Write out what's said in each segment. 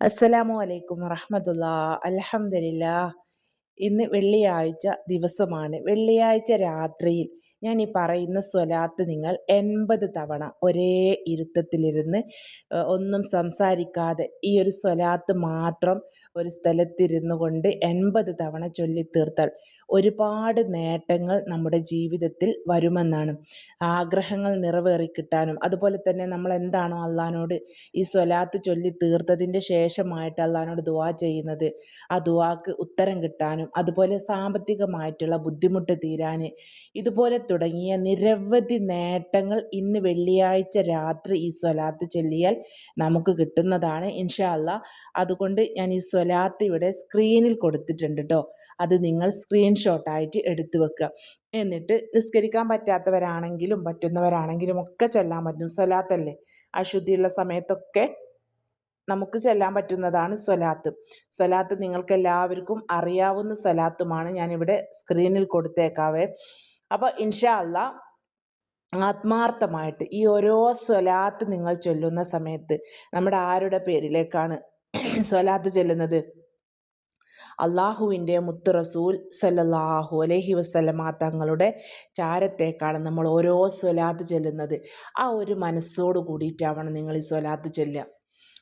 അസ്സലാമു അലൈക്കും വറഹമത്തുള്ള. അലഹമില്ല ഇന്ന് വെള്ളിയാഴ്ച ദിവസമാണ്. വെള്ളിയാഴ്ച രാത്രിയിൽ ഞാൻ ഈ പറയുന്ന സ്വലാത്ത് നിങ്ങൾ എൺപത് തവണ ഒരേ ഇരുത്തത്തിലിരുന്ന് ഒന്നും സംസാരിക്കാതെ ഈ ഒരു സ്വലാത്ത് മാത്രം ഒരു സ്ഥലത്തിരുന്നു കൊണ്ട് എൺപത് തവണ ചൊല്ലിത്തീർത്താൽ ഒരുപാട് നേട്ടങ്ങൾ നമ്മുടെ ജീവിതത്തിൽ വരുമെന്നാണ്. ആഗ്രഹങ്ങൾ നിറവേറിക്കിട്ടാനും അതുപോലെ തന്നെ നമ്മൾ എന്താണോ അള്ളഹാനോട് ഈ സ്വലാത്ത് ചൊല്ലി തീർത്തതിന്റെ ശേഷമായിട്ട് അള്ളഹാനോട് ദുവാ ചെയ്യുന്നത് ആ ദുവാക്ക് ഉത്തരം കിട്ടാനും അതുപോലെ സാമ്പത്തികമായിട്ടുള്ള ബുദ്ധിമുട്ട് തീരാൻ ഇതുപോലെ തുടങ്ങിയ നിരവധി നേട്ടങ്ങൾ ഇന്ന് വെള്ളിയാഴ്ച രാത്രി ഈ സ്വലാത്ത് ചൊല്ലിയാൽ നമുക്ക് കിട്ടുന്നതാണ് ഇൻഷാ അല്ല അതുകൊണ്ട് ഞാൻ ഈ സ്വലാത്ത് ഇവിടെ സ്ക്രീനിൽ കൊടുത്തിട്ടുണ്ട് കേട്ടോ അത് നിങ്ങൾ സ്ക്രീൻഷോട്ടായിട്ട് എടുത്തു വെക്കുക. എന്നിട്ട് നിസ്കരിക്കാൻ പറ്റാത്തവരാണെങ്കിലും പറ്റുന്നവരാണെങ്കിലും ഒക്കെ ചൊല്ലാൻ പറ്റും. സ്വലാത്തല്ലേ? അശുദ്ധിയുള്ള സമയത്തൊക്കെ നമുക്ക് ചെല്ലാൻ പറ്റുന്നതാണ് സ്വലാത്ത്. സ്വലാത്ത് നിങ്ങൾക്ക് എല്ലാവർക്കും അറിയാവുന്ന സ്വലാത്തുമാണ് ഞാനിവിടെ സ്ക്രീനിൽ കൊടുത്തേക്കാവേ. അപ്പോൾ ഇൻഷാ ആത്മാർത്ഥമായിട്ട് ഈ ഓരോ സ്വലാത്ത് നിങ്ങൾ ചൊല്ലുന്ന സമയത്ത് നമ്മുടെ ആരുടെ പേരിലേക്കാണ് സ്വലാത്ത് ചൊല്ലുന്നത്? അള്ളാഹുവിന്റെ മുത്ത് റസൂൽ സല്ലല്ലാഹു അലൈഹി വസ്ലമാ തങ്ങളുടെ ചാരത്തേക്കാണ് നമ്മൾ ഓരോ സ്വലാത്ത് ചെല്ലുന്നത്. ആ ഒരു മനസ്സോട് കൂടിയിട്ടാവണം നിങ്ങൾ ഈ സ്വലാത്ത് ചെല്ലുക.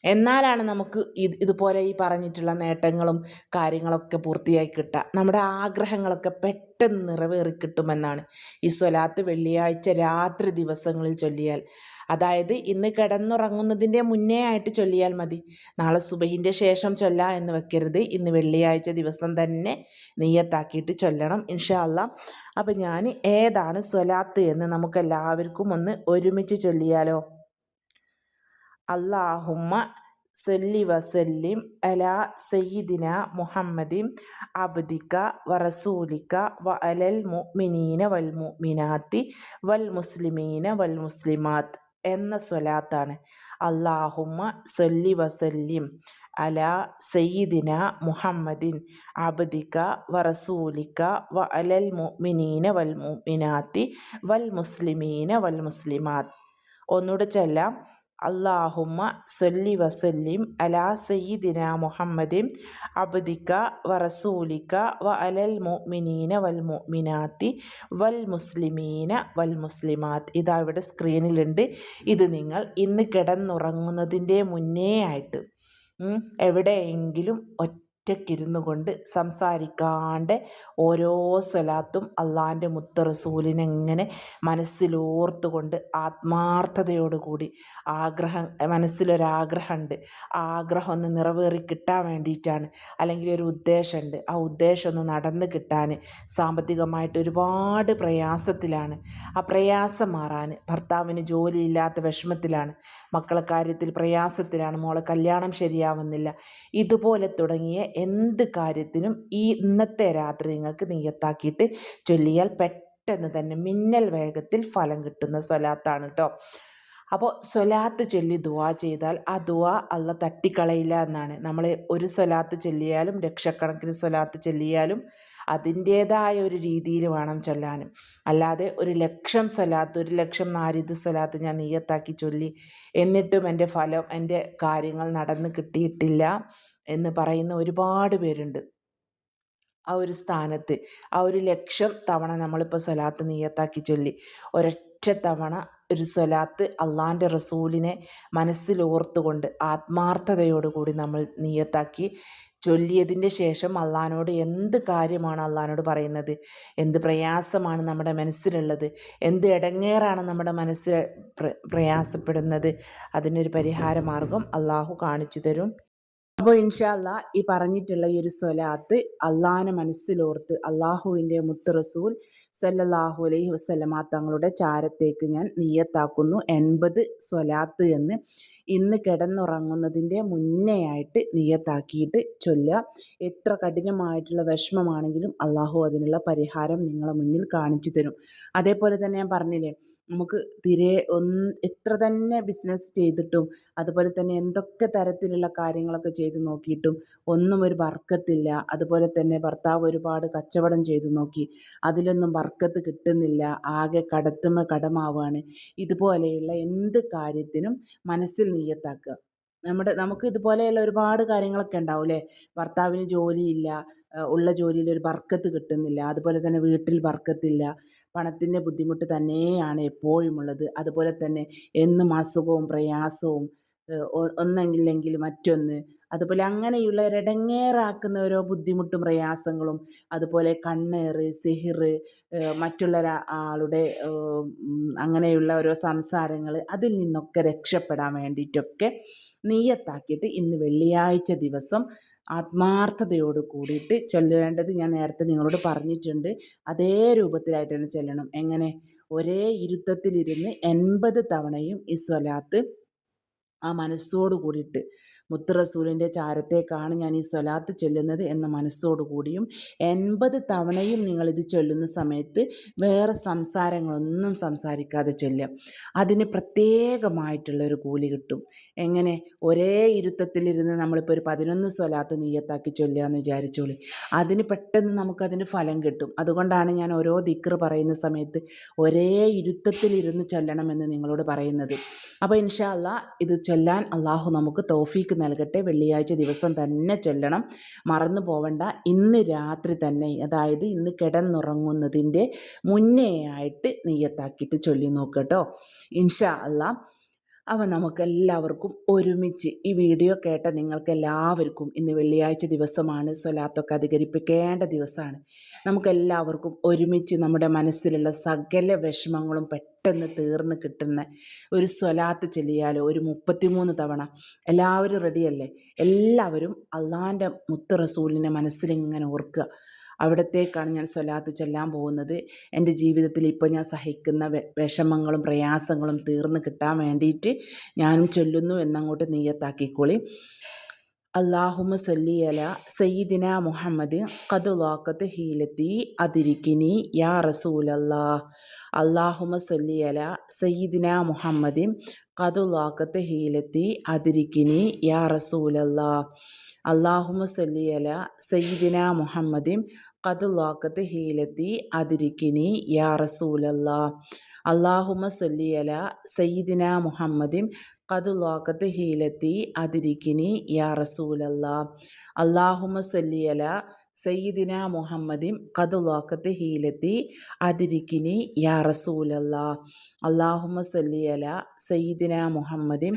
എന്നാലാണ് നമുക്ക് ഇത് ഇതുപോലെ ഈ പറഞ്ഞിട്ടുള്ള നേട്ടങ്ങളും കാര്യങ്ങളൊക്കെ പൂർത്തിയായി കിട്ടുക. നമ്മുടെ ആഗ്രഹങ്ങളൊക്കെ പെട്ടെന്ന് നിറവേറി കിട്ടുമെന്നാണ്. ഈ സ്വലാത്ത് വെള്ളിയാഴ്ച രാത്രി ദിവസങ്ങളിൽ ചൊല്ലിയാൽ. അതായത് ഇന്ന് കിടന്നുറങ്ങുന്നതിന്റെ മുന്നേ ആയിട്ട് ചൊല്ലിയാൽ മതി. നാളെ സുബഹിന്റെ ശേഷം ചൊല്ല എന്ന് വെക്കരുത്. ഇന്ന് വെള്ളിയാഴ്ച ദിവസം തന്നെ നെയ്യത്താക്കിയിട്ട് ചൊല്ലണം ഇൻഷാല്ല അപ്പം ഞാൻ ഏതാണ് സ്വലാത്ത് എന്ന് നമുക്കെല്ലാവർക്കും ഒന്ന് ഒരുമിച്ച് ചൊല്ലിയാലോ? അള്ളാഹുമ്മ സല്ലി വസല്ലിം അല സയ്യിദിന മുഹമ്മദിൻ അബ്ദിക്ക വറസൂലിക വ അലൽ മുഅ്മിനീന വൽ മുഅ്മിനാത്തി വൽ മുസ്ലിമീന വൽ മുസ്ലിമാത്ത് എന്ന സ്വലാത്താണ്. അള്ളാഹുമ്മ സല്ലി വസല്ലിം അല സയ്യിദിന മുഹമ്മദിൻ അബ്ദിക്ക വറസൂലിക വ അലൽ മുഅ്മിനീന വൽ മുഅ്മിനാത്തി വൽ മുസ്ലിമീന വൽ മുസ്ലിമാത്ത് ഒന്നുകൂടെ ചൊല്ലാം. അള്ളാഹുമ്മ സൊല്ലി വസല്ലിം അലാ സയ്യിദിന മുഹമ്മദിൻ അബ്ദിക വറസൂലിക വ അലൽ മുഅ്മിനീന വൽ മുഅ്മിനാത്തി വൽ മുസ്ലിമീന വൽ മുസ്ലിമാത്ത്. ഇതാ ഇവിടെ സ്ക്രീനിലുണ്ട്. ഇത് നിങ്ങൾ ഇന്ന് കിടന്നുറങ്ങുന്നതിന്റെ മുന്നേ ആയിട്ട് എവിടെയെങ്കിലും ഒറ്റ ഒറ്റയ്ക്കിരുന്നു കൊണ്ട് സംസാരിക്കാണ്ട് ഓരോ സ്വലാത്തും അള്ളാന്റെ മുത്ത റസൂലിനെ ഇങ്ങനെ മനസ്സിലോർത്തുകൊണ്ട് ആത്മാർത്ഥതയോടുകൂടി ആഗ്രഹം മനസ്സിലൊരാഗ്രഹമുണ്ട് ആഗ്രഹം ഒന്ന് നിറവേറി കിട്ടാൻ വേണ്ടിയിട്ടാണ്. അല്ലെങ്കിൽ ഒരു ഉദ്ദേശമുണ്ട്. ആ ഉദ്ദേശം ഒന്ന് നടന്ന് കിട്ടാൻ സാമ്പത്തികമായിട്ട് ഒരുപാട് പ്രയാസത്തിലാണ്. ആ പ്രയാസം മാറാൻ ഭർത്താവിന് ജോലിയില്ലാത്ത വിഷമത്തിലാണ്. മക്കളെ കാര്യത്തിൽ പ്രയാസത്തിലാണ്. മോളെ കല്യാണം ശരിയാവുന്നില്ല. ഇതുപോലെ തുടങ്ങിയ എന്ത് കാര്യത്തിനും ഈ ഇന്നത്തെ രാത്രി നിങ്ങൾക്ക് നിയത്താക്കിയിട്ട് ചൊല്ലിയാൽ പെട്ടെന്ന് തന്നെ മിന്നൽ വേഗത്തിൽ ഫലം കിട്ടുന്ന സ്വലാത്താണ് കേട്ടോ അപ്പോൾ സ്വലാത്ത് ചൊല്ലി ദുവാ ചെയ്താൽ ആ ദുവാ അല്ല തട്ടിക്കളയില്ല എന്നാണ്. നമ്മൾ ഒരു സ്വലാത്ത് ചൊല്ലിയാലും ലക്ഷക്കണക്കിന് സ്വലാത്ത് ചൊല്ലിയാലും അതിന്റേതായ ഒരു രീതിയിൽ വേണം ചൊല്ലാനും. അല്ലാതെ ഒരു ലക്ഷം സ്വലാത്ത് ഒരു ലക്ഷം നാരിത് സ്വലാത്ത് ഞാൻ നീയത്താക്കി ചൊല്ലി എന്നിട്ടും എന്റെ ഫലം എന്റെ കാര്യങ്ങൾ നടന്ന് കിട്ടിയിട്ടില്ല. എന്ന് പറയുന്ന ഒരുപാട് പേരുണ്ട്. ആ ഒരു സ്ഥാനത്ത്. ആ ഒരു ലക്ഷം തവണ നമ്മളിപ്പോൾ സ്വലാത്ത് നീയത്താക്കി ചൊല്ലി. ഒരൊറ്റ തവണ ഒരു സ്വലാത്ത് അള്ളാന്റെ റസൂലിനെ മനസ്സിലോർത്തുകൊണ്ട് ആത്മാർത്ഥതയോടുകൂടി നമ്മൾ നീയത്താക്കി ചൊല്ലിയതിന്റെ ശേഷം അള്ളഹാനോട് എന്ത് കാര്യമാണ് അള്ളഹാനോട് പറയുന്നത്? എന്ത് പ്രയാസമാണ് നമ്മുടെ മനസ്സിലുള്ളത്? എന്ത് ഇടങ്ങേറാണ് നമ്മുടെ മനസ്സിൽ പ്രയാസപ്പെടുന്നത്? അതിനൊരു പരിഹാരമാർഗം അള്ളാഹു കാണിച്ചു തരും. അപ്പോൾ ഇൻഷാല്ല ഈ പറഞ്ഞിട്ടുള്ള ഈ ഒരു സ്വലാത്ത് അള്ളാഹിനെ മനസ്സിലോർത്ത് അള്ളാഹുവിന്റെ മുത്ത് റസൂൽ സല്ലല്ലാഹു അലൈഹി വസ്ലമ തങ്ങളുടെ ചാരത്തേക്ക് ഞാൻ നീയത്താക്കുന്നു. എൺപത് സ്വലാത്ത് എന്ന് ഇന്ന് കിടന്നുറങ്ങുന്നതിന്റെ മുന്നേ ആയിട്ട് നീയത്താക്കിയിട്ട് ചൊല്ലുക. എത്ര കഠിനമായിട്ടുള്ള വിഷമമാണെങ്കിലും അള്ളാഹു അതിനുള്ള പരിഹാരം നിങ്ങളെ മുന്നിൽ കാണിച്ചു തരും. അതേപോലെ തന്നെ ഞാൻ പറഞ്ഞില്ലേ നമുക്ക് തീരെ ഒന്ന് എത്ര തന്നെ ബിസിനസ് ചെയ്തിട്ടും അതുപോലെ തന്നെ എന്തൊക്കെ തരത്തിലുള്ള കാര്യങ്ങളൊക്കെ ചെയ്ത് നോക്കിയിട്ടും ഒന്നും ഒരു ബർക്കത്തില്ല അതുപോലെ തന്നെ ഭർത്താവ് ഒരുപാട് കച്ചവടം ചെയ്തു നോക്കി. അതിലൊന്നും ബർക്കത്ത് കിട്ടുന്നില്ല. ആകെ കടത്തുമ കടമാവുകയാണ് ഇതുപോലെയുള്ള എന്ത് കാര്യത്തിനും മനസ്സിൽ നീയത്താക്കുക നമ്മുടെ നമുക്ക് ഇതുപോലെയുള്ള ഒരുപാട് കാര്യങ്ങളൊക്കെ ഉണ്ടാവും അല്ലേ ഭർത്താവിന് ജോലിയില്ല. ഉള്ള ജോലിയിൽ ഒരു ബർക്കത്ത് കിട്ടുന്നില്ല. അതുപോലെ തന്നെ വീട്ടിൽ ബർക്കത്തില്ല. പണത്തിന്റെ ബുദ്ധിമുട്ട് തന്നെയാണ് എപ്പോഴും ഉള്ളത് അതുപോലെ തന്നെ എന്നും അസുഖവും പ്രയാസവും ഒന്നെങ്കിലെങ്കിൽ മറ്റൊന്ന്. അതുപോലെ അങ്ങനെയുള്ള ഇടങ്ങേറാക്കുന്ന ഓരോ ബുദ്ധിമുട്ടും പ്രയാസങ്ങളും അതുപോലെ കണ്ണേറ് സിഹിറ് മറ്റുള്ള ആളുടെ അങ്ങനെയുള്ള ഓരോ സംസാരങ്ങൾ അതിൽ നിന്നൊക്കെ രക്ഷപ്പെടാൻ വേണ്ടിയിട്ടൊക്കെ നെയ്യത്താക്കിയിട്ട് ഇന്ന് വെള്ളിയാഴ്ച ദിവസം ആത്മാർത്ഥതയോട് കൂടിയിട്ട് ചൊല്ലേണ്ടത് ഞാൻ നേരത്തെ നിങ്ങളോട് പറഞ്ഞിട്ടുണ്ട്. അതേ രൂപത്തിലായിട്ട് തന്നെ ചൊല്ലണം. എങ്ങനെ? ഒരേ ഇരുത്തത്തിലിരുന്ന് എൺപത് തവണയും ഈ സ്വലാത്ത് ആ മനസ്സോട് കൂടിയിട്ട് മുത്ത് റസൂലിന്റെ ചാരത്തേക്കാണ് ഞാൻ ഈ സ്വലാത്ത് ചൊല്ലുന്നത് എന്ന മനസ്സോടുകൂടിയും എൺപത് തവണയും നിങ്ങളിത് ചൊല്ലുന്ന സമയത്ത് വേറെ സംസാരങ്ങളൊന്നും സംസാരിക്കാതെ ചൊല്ലുക. അതിന് പ്രത്യേകമായിട്ടുള്ള ഒരു കൂലി കിട്ടും. എങ്ങനെ? ഒരേ ഇരുത്തത്തിലിരുന്ന് നമ്മളിപ്പോൾ ഒരു പതിനൊന്ന് സ്വലാത്ത് നീയത്താക്കി ചൊല്ലുക എന്ന് വിചാരിച്ചോളി. അതിന് പെട്ടെന്ന് നമുക്കതിന് ഫലം കിട്ടും. അതുകൊണ്ടാണ് ഞാൻ ഓരോ ദിക്ർ പറയുന്ന സമയത്ത് ഒരേ ഇരുത്തത്തിലിരുന്ന് ചൊല്ലണമെന്ന് നിങ്ങളോട് പറയുന്നത്. അപ്പോൾ ഇൻഷാ ഇത് ചൊല്ലാൻ അള്ളാഹു നമുക്ക് തോഫീക്ക് നൽകട്ടെ. വെള്ളിയാഴ്ച ദിവസം തന്നെ ചൊല്ലണം. മറന്നു പോവണ്ട. ഇന്ന് രാത്രി തന്നെ അതായത് ഇന്ന് കിടന്നുറങ്ങുന്നതിന്റെ മുന്നേ ആയിട്ട് നെയ്യത്താക്കിയിട്ട് ചൊല്ലി നോക്കട്ടോ ഇൻഷാ അല്ലാ അവ നമുക്കെല്ലാവർക്കും ഒരുമിച്ച് ഈ വീഡിയോ കേട്ട നിങ്ങൾക്ക് എല്ലാവർക്കും ഇന്ന് വെള്ളിയാഴ്ച ദിവസമാണ്. സ്വലാത്തൊക്കെ അധികരിപ്പിക്കേണ്ട ദിവസമാണ്. നമുക്കെല്ലാവർക്കും ഒരുമിച്ച് നമ്മുടെ മനസ്സിലുള്ള സകല വിഷമങ്ങളും പെട്ടെന്ന് തീർന്ന് കിട്ടുന്ന ഒരു സ്വലാത്ത് ചെല്ലിയാലോ ഒരു മുപ്പത്തിമൂന്ന് തവണ. എല്ലാവരും റെഡിയല്ലേ എല്ലാവരും അള്ളാന്റെ മുത്ത് റസൂലിനെ മനസ്സിലിങ്ങനെ ഓർക്കുക. അവിടത്തേക്കാണ് ഞാൻ സ്വലാത്ത് ചെല്ലാൻ പോകുന്നത്. എന്റെ ജീവിതത്തിൽ ഇപ്പോൾ ഞാൻ സഹിക്കുന്ന വിഷമങ്ങളും പ്രയാസങ്ങളും തീർന്നു കിട്ടാൻ വേണ്ടിയിട്ട് ഞാനും ചൊല്ലുന്നു എന്നങ്ങോട്ട് നീയത്താക്കിക്കോളി അള്ളാഹുമ സല്ലി അല സയ്യിദിന മുഹമ്മദ് കതുലാക്കത്ത് ഹീലത്തി അതിരിക്കിനി യാ റസൂലല്ലാ അള്ളാഹുമ സല്ലി അല സയ്യിദിന മുഹമ്മദ് കതുലാക്കത്ത് ഹീലത്തി അതിരിക്കിനി യാ റസൂലല്ലാ അള്ളാഹുമ സല്ലി അല സയ്യിദിന മുഹമ്മദിൻ കതുലാക്കത്ത് ഹീലത്തി അതിരിക്കിനി യാ റസൂലല്ലാ. അള്ളാഹുമ സല്ലി അല സയ്യിദിന മുഹമ്മദിൻ കതുലാക്കത്ത് ഹീലത്തി അതിരിക്കിനി യാ റസൂലല്ലാ. അള്ളാഹുമ സല്ലി അല സയ്യിദിന മുഹമ്മദിൻ കതുലാക്കത്ത് ഹീലത്തി അതിരിക്കിനി യാ റസൂലല്ലാ. അള്ളാഹുമ സല്ലി അല സയ്യിദിന മുഹമ്മദിൻ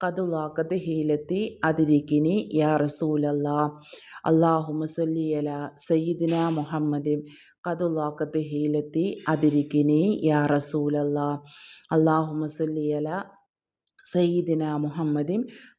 കതുലാക്കത്ത് ഹീലത്തി അതിരിക്കിനി യാ റസൂലല്ലാ അള്ളാഹുമ സല്ലി അല സയ്യിദിന മുഹമ്മദിൻ കതുലാക്കത്ത് ഹീലത്തി അതിരിക്കിനി യാ റസൂലല്ലാ അള്ളാഹുമ സല്ലി അല സയ്യിദിന മുഹമ്മദിൻ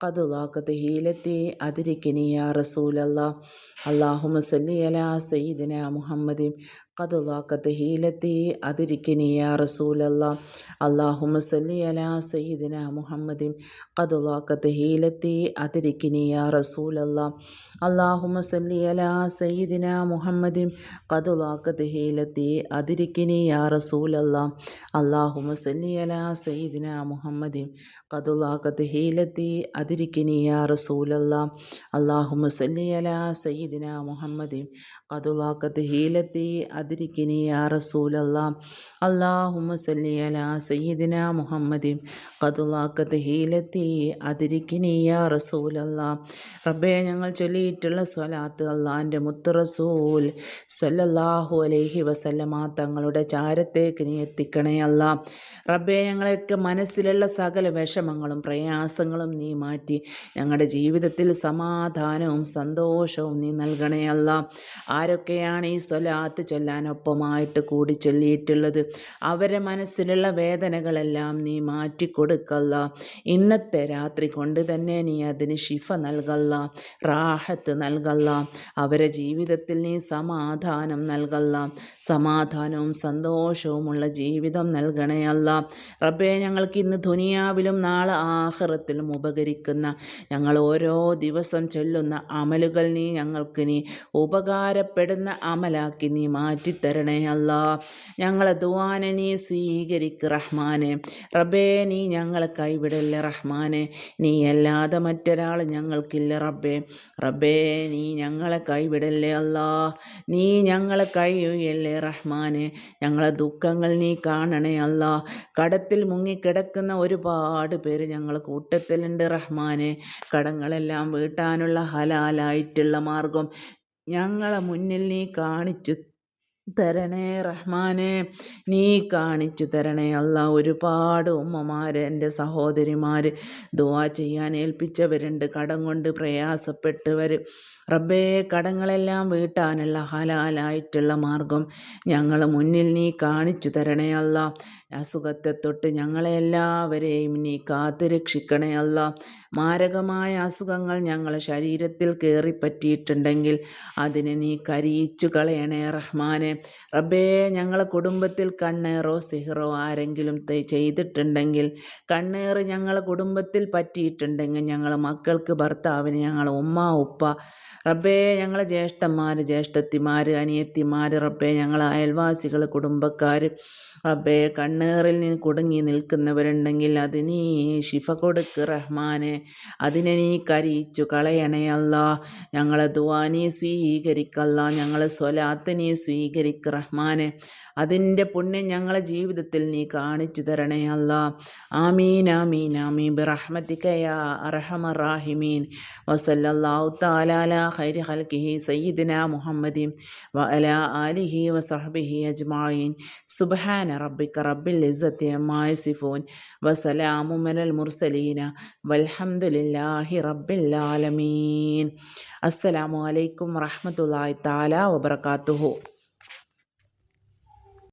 قد ضاقت هيلتي أدركني يا رسول الله اللهم صل على سيدنا محمد قد ضاقت هيلتي أدركني يا رسول الله اللهم صل على سيدنا محمد قد ضاقت هيلتي أدركني يا رسول الله اللهم صل على سيدنا محمد قد ضاقت هيلتي أدركني يا رسول الله اللهم صل على سيدنا محمد قد ضاقت هيلتي أدركني يا رسول الله اللهم صل على سيدنا محمد قد ضاقت هيلتي أدركني يا رسول الله اللهم صل على سيدنا محمد قد ضاقت هيلتي أدركني يا رسول الله റബ്ബേ ഞങ്ങൾ ചൊല്ലിയിട്ടുള്ള സ്വലാത്ത് അള്ളാന്റെ മുത്തറസൂൽ സല്ലല്ലാഹു അലൈഹി വസല്ലമ തങ്ങളുടെ ചാരത്തേക്ക് നീ എത്തിക്കണേ അല്ല റബ്ബേ ഞങ്ങളെയൊക്കെ മനസ്സിലുള്ള സകല വിഷമങ്ങളും പ്രയാസങ്ങളും നീ മാറ്റി. ഞങ്ങളുടെ ജീവിതത്തിൽ സമാധാനവും സന്തോഷവും നീ നൽകണേ അല്ല ആരൊക്കെയാണ് ഈ സ്വലാത്ത് ചൊല്ലാനൊപ്പമായിട്ട് കൂടി ചൊല്ലിയിട്ടുള്ളത്? അവരെ മനസ്സിലുള്ള വേദനകളെല്ലാം നീ മാറ്റിക്കൊടുക്കല്ല. ഇന്നത്തെ രാത്രി കൊണ്ട് തന്നെ നീ അതിന് ശിഫ നൽകല്ല. റാഹത്ത് നൽകല്ല. അവരെ ജീവിതത്തിൽ നീ സമാധാനം നൽകല്ല. സമാധാനവും സന്തോഷവുമുള്ള ജീവിതം നൽകണേ റബ്ബേ ഞങ്ങൾക്ക് ഇന്ന് ദുനിയാവിലും നാളെ ആഹ്റത്തിലും ഉപകരിക്കുന്ന ഞങ്ങൾ ഓരോ ദിവസം ചൊല്ലുന്ന അമലുകൾ നീ ഞങ്ങൾക്ക് നീ ഉപകാരപ്പെടുന്ന അമലാക്കി നീ മാറ്റിത്തരണേ അല്ല. ഞങ്ങളെ ദുവാനെ നീ സ്വീകരിക്ക് റഹ്മാനെ. റബ്ബേ നീ ഞങ്ങളെ കൈവിടല്ലേ റഹ്മാനെ. നീ അല്ലാതെ മറ്റൊരാൾ ഞങ്ങൾക്കില്ല റബ്ബേ. റബ്ബേ നീ ഞങ്ങളെ കൈവിടല്ലേ അല്ലാ? നീ ഞങ്ങളെ കഴിയുകയല്ലേ റഹ്മാനെ? ഞങ്ങളെ ദുഃഖങ്ങൾ നീ കാണണേ അല്ല? കടത്തിൽ മുങ്ങിക്കിടക്കുന്ന ഒരുപാട് പേര് ഞങ്ങൾ കൂട്ടത്തിലുണ്ട് റഹ്മാനെ. കടങ്ങളെല്ലാം വീട്ടാനുള്ള ഹലാലായിട്ടുള്ള മാർഗം ഞങ്ങളെ മുന്നിൽ നീ കാണിച്ചു തരണേ റഹ്മാനെ നീ കാണിച്ചു തരണേ അല്ല. ഒരുപാട് ഉമ്മമാർ എന്റെ സഹോദരിമാർ ദുവാ ചെയ്യാൻ ഏൽപ്പിച്ചവരുണ്ട്. കടം കൊണ്ട് പ്രയാസപ്പെട്ടവർ റബ്ബേ കടങ്ങളെല്ലാം വീട്ടാനുള്ള ഹലാലായിട്ടുള്ള മാർഗം ഞങ്ങൾ മുന്നിൽ നീ കാണിച്ചു തരണേ അല്ല. അസുഖത്തെ തൊട്ട് ഞങ്ങളെല്ലാവരെയും നീ കാത്തു രക്ഷിക്കണേ അല്ല. മാരകമായ അസുഖങ്ങൾ ഞങ്ങളെ ശരീരത്തിൽ കയറിപ്പറ്റിയിട്ടുണ്ടെങ്കിൽ അതിനെ നീ കരിയിച്ചു കളയണേ റഹ്മാനെ. റബ്ബേ ഞങ്ങളെ കുടുംബത്തിൽ കണ്ണേറോ സിഹറോ ആരെങ്കിലും ചെയ്തിട്ടുണ്ടെങ്കിൽ കണ്ണേറ് ഞങ്ങളെ കുടുംബത്തിൽ പറ്റിയിട്ടുണ്ടെങ്കിൽ ഞങ്ങൾ മക്കൾക്ക് ഭർത്താവിന് ഞങ്ങൾ ഉമ്മ ഉപ്പ. റബ്ബേ ഞങ്ങളെ ജ്യേഷ്ഠന്മാർ ജ്യേഷ്ഠത്തിമാർ അനിയത്തിമാർ റബ്ബേ ഞങ്ങളെ അയൽവാസികൾ കുടുംബക്കാർ റബ്ബേ കണ്ണേറിൽ കുടുങ്ങി നിൽക്കുന്നവരുണ്ടെങ്കിൽ അതിനീ ശിഫ കൊടുക്ക് റഹ്മാനെ. അതിനെ നീ കരയിച്ചു കളയണേ അല്ല. ഞങ്ങളെ ദുവാ നീ സ്വീകരിക്കല്ല. ഞങ്ങളെ സ്വലാത്ത് സ്വീകരിക്ക് റഹ്മാനെ. അതിന്റെ പുണ്യം ഞങ്ങളെ ജീവിതത്തിൽ നീ കാണിച്ചു തരണേ അല്ല. ആമീൻ ആമീൻ ആമീൻ. ബിറഹ്മത്തിക യാ അർഹമർ റാഹിമീൻ. വസല്ലല്ലാഹു തആല അലാ ഖൈരി ഖൽഖിഹി സയ്യിദിന മുഹമ്മദി വഅല ആലിഹി വസഹ്ബിഹി അജ്മഈൻ. സുബ്ഹാന റബ്ബിക റബ്ബിൽ ഇസ്സത്തി അമ്മാ വസലാമു അലൽ മുർസലീന. വൽഹംദുലില്ലാഹി റബ്ബിൽ ആലമീൻ. അസ്സലാമു അലൈക്കും വറഹ്മത്തുള്ളാഹി തആല വബറകാതുഹു.